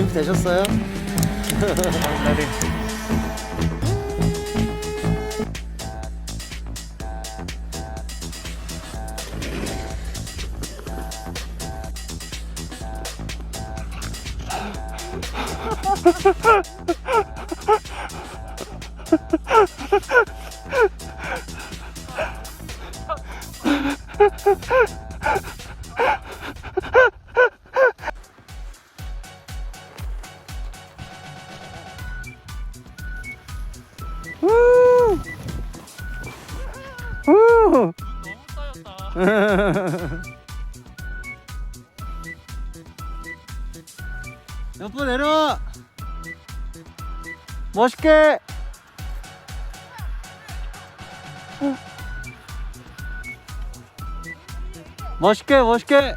준비되셨어요? 옆으로 내려와 멋있게 멋있게 멋있게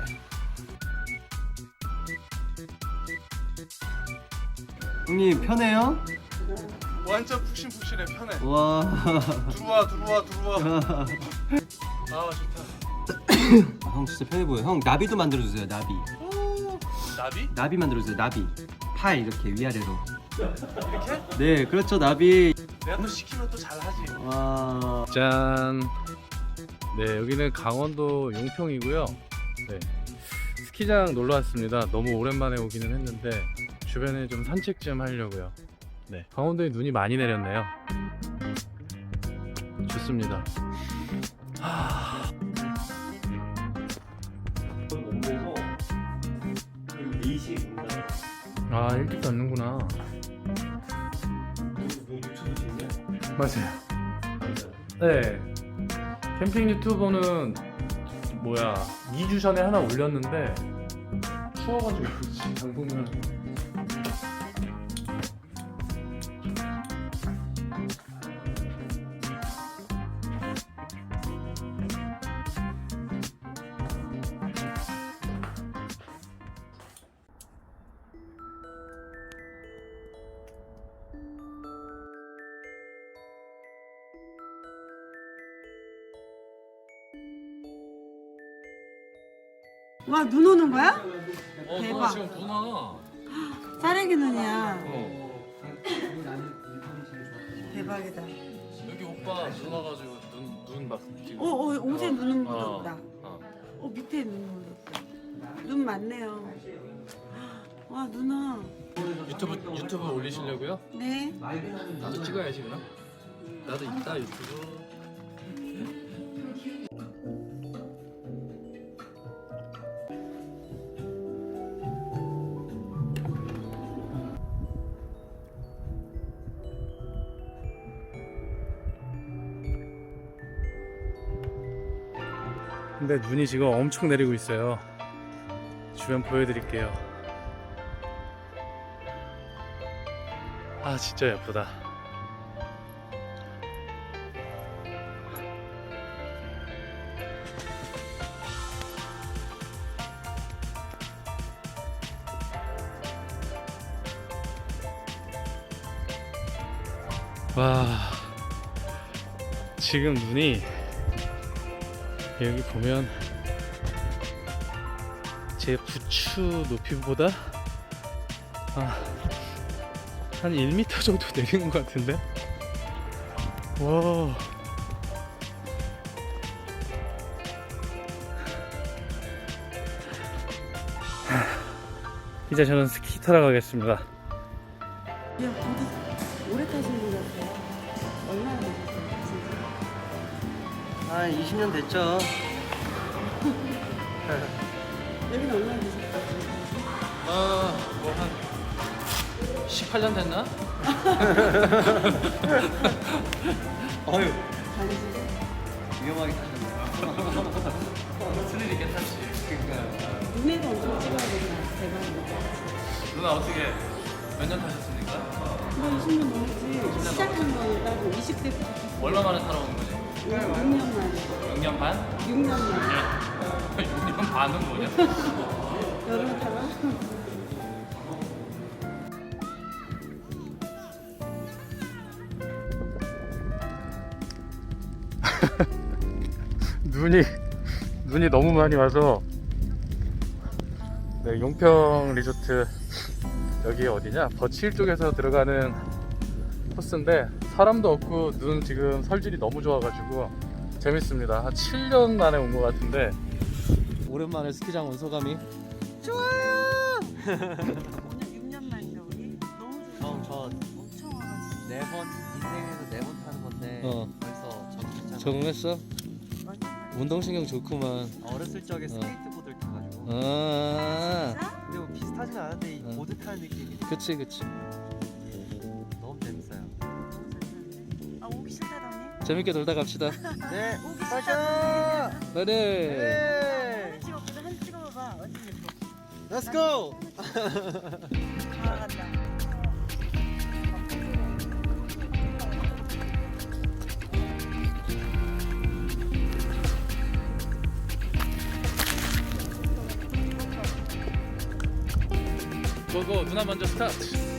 형님 편해요? 완전 푹신푹신해 편해. 와 들어와 들어와 들어와. 아 좋다. 형 진짜 편해 보여 형 나비도 만들어 주세요 나비 나비? 나비 만들어 주세요 나비 팔 이렇게 위아래로 이렇게? 네 그렇죠 나비 내가 또 시키면 또 잘하지. 와 짠. 네, 여기는 강원도 용평이고요. 네. 스키장 놀러 왔습니다. 너무 오랜만에 오기는 했는데 주변에 좀 산책 좀 하려고요. 네. 강원도에 눈이 많이 내렸네요. 좋습니다. 아, 일찍 닫는구나. 맞아요. 네. 캠핑 유튜버는 뭐야 2주 전에 하나 올렸는데 추워가지고 지금 보면 와 눈 오는 거야? 어, 대박. 지금 누나. 짜레기 눈이야. 어. 대박이다. 여기 오빠 눈 와가지고 눈눈막 지금. 어, 어 옷에 눈은 어. 묻었다. 어. 어 밑에 눈 묻었다. 눈 많네요. 와 누나. 유튜브 유튜브 올리시려고요? 네. 나도 찍어야지 그럼. 나도 있다 유튜브. 근데 눈이 지금 엄청 내리고 있어요. 주변 보여드릴게요. 아 진짜 예쁘다. 와 지금 눈이 여기 보면 제 부추 높이보다 아, 한 1m 정도 내리는 것 같은데? 와 이제 저는 스키 타러 가겠습니다 한 20년 됐죠 여기는 얼마나 되셨어요? 아 뭐 한 18년 됐나? 어휴 다니시죠? 위험하게 타셨네 스릴 있게 탔지 눈에도 엄청 찍어야 되나? 대박이다. 누나 어떻게 몇 년 타셨습니까? 뭐 20년 넘었지. 시작한 거는 따로 20대 때 얼마 만에 타러 온 거지? 6년 만에. 6년 반? 6년 만에. 6년 반은 뭐냐? 여름 타러? 눈이 눈이 너무 많이 와서 네, 용평 리조트 여기 어디냐? 버칠 쪽에서 들어가는 코스인데 사람도 없고 눈 지금 설질이 너무 좋아가지고 재밌습니다. 한 7년 만에 온 것 같은데 오랜만에 스키장 온 소감이 오늘 6년 만이죠 우리? 너무 좋아. 형, 저 엄청 와가지고. 네 번 인생에서 네 번 타는 건데 어. 벌써 적응했잖아. 적응했어? 운동신경 좋구만. 어렸을 적에 어. 스케이트보드를 타가지고. 아, 근데 뭐 비슷하진 않은데 이 어. 보드 타는 느낌이 그치 그치. 재밌게 놀다 갑시다. 네, 가자. 네. 네, 완전 예뻐. Let's go. 다 간다. 고고 누나 먼저 스타트.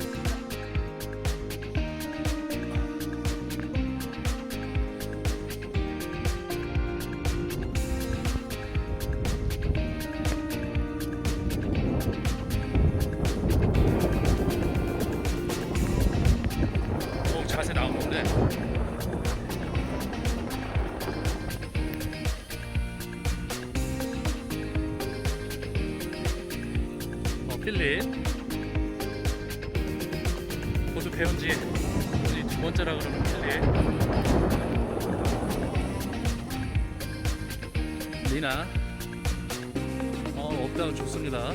필립. 모두 배운 지 이제 두 번째라 그러면 필립. 리나. 어 업다운 좋습니다.